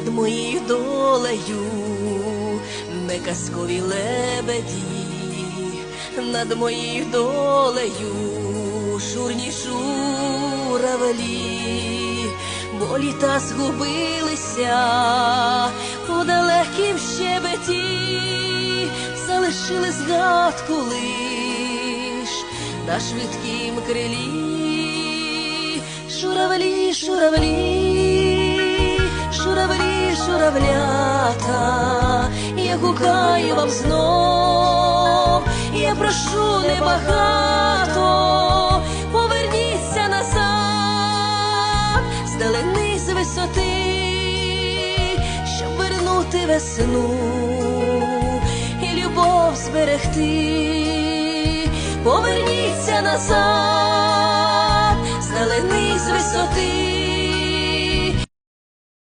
над моєю долею, не казкові лебеді, над моєю долею, журні журавлі, бо літа згубилися у далекім щебеті, залишили згадку лиш на швидкім крилі. Журавлі, журавлі, я вам знов, я прошу небагато, поверніться назад, здалени з висоти, щоб вернути весну і любов зберегти, поверніться назад, здалени з висоти,